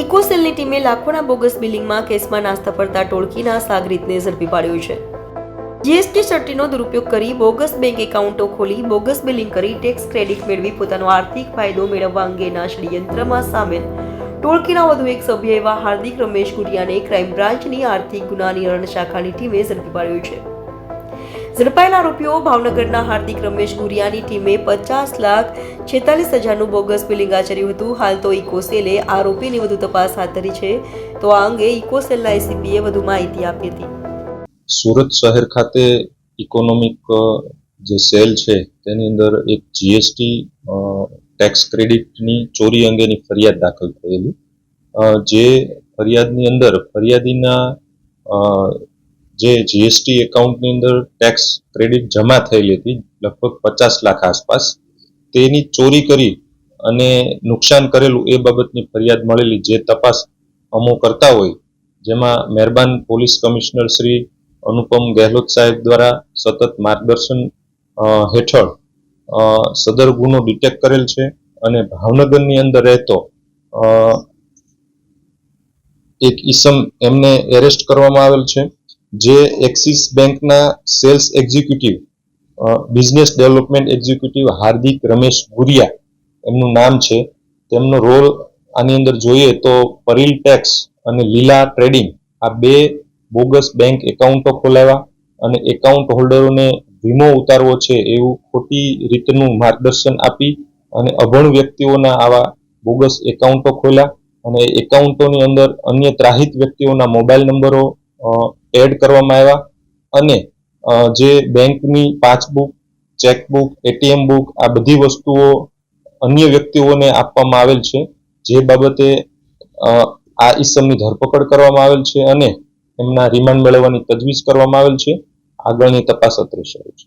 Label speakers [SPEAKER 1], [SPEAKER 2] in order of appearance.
[SPEAKER 1] ઇકોસેલની ટીમે લાખોના બોગસ બિલિંગમાં કેસમાં નાસ્તા પડતા ટોળકીના સાગરીતને ઝડપી પાડ્યો છે. જીએસટી સર્ટીનો દુરુપયોગ કરી બોગસ બેંક એકાઉન્ટો ખોલી બોગસ બિલિંગ કરી ટેક્સ ક્રેડિટ મેળવી પોતાનો આર્થિક ફાયદો મેળવવા અંગેના ષડયંત્રમાં સામેલ. ટોળકીના વધુ એક સભ્ય એવા હાર્દિક રમેશ ગુડિયાને ક્રાઇમ બ્રાન્ચની આર્થિક ગુના નિવારણ શાખાની ટીમે ઝડપી પાડ્યો છે. ઝડપાયેલા આરોપીઓ ભાવનગરના હાર્દિક રમેશ ગુરિયાની ટીમે પચાસ લાખ છેતાલીસ હજારનું બોગસ બિલિંગ આચર્યું હતું. હાલ તો ઇકોસેલે આરોપીની વધુ તપાસ હાથ ધરી છે. તો આ અંગે ઇકોસેલના એસીપીએ વધુ માહિતી આપી હતી.
[SPEAKER 2] સુરત શહેર ખાતે ઇકોનોમિક જે સેલ છે તેની અંદર એક જીએસટી ટેક્સ ક્રેડિટની ચોરી અંગેની ફરિયાદ દાખલ થયેલી. જે ફરિયાદની અંદર ફરિયાદીના જે જીએસટી એકાઉન્ટની અંદર ટેક્સ ક્રેડિટ જમા થયેલી હતી, લગભગ પચાસ લાખ આસપાસ, તેની ચોરી કરી અને નુકસાન કરેલું એ બાબતની ફરિયાદ મળેલી જે તપાસ અમો કરતા હોય, જેમાં મહેરબાન પોલીસ કમિશનર શ્રી અનુપમ ગેહલોત સાહેબ દ્વારા સતત માર્ગદર્શન હેઠળ સદર ગુનો ડિટેક્ટ કરેલ છે અને ભાવનગરની અંદર રહેતો એક ઈસમ એમને એરેસ્ટ કરવામાં આવેલ છે. જે એક્સિસ બેંકના sales executive business development executive Hardik Ramesh Guriya એમનું નામ છે. તેમનો રોલ આની અંદર જોઈએ તો પરીલ ટેક્સ અને લીલા ટ્રેડિંગ આ બે બોગસ બેંક એકાઉન્ટો ખોલાવ્યા અને એકાઉન્ટ હોલ્ડરોને વીમો ઉતારવો છે એવું ખોટી રીતનું માર્ગદર્શન આપી અને અભણ વ્યક્તિઓના આવા બોગસ એકાઉન્ટો ખોલ્યા અને એકાઉન્ટોની અંદર અન્ય ત્રાહિત વ્યક્તિઓના મોબાઈલ નંબરો એડ કરવામાં આવ્યા અને જે બેંકની પાસબુક, ચેકબુક, એટીએમ બુક આ બધી વસ્તુઓ અન્ય વ્યક્તિઓને આપવામાં આવેલ છે. જે બાબતે આ ઈસમની ધરપકડ કરવામાં આવેલ છે અને એમના રિમાન્ડ મેળવવાની તજવીજ કરવામાં આવેલ છે. આગળની તપાસ અત્રે શરૂ છે.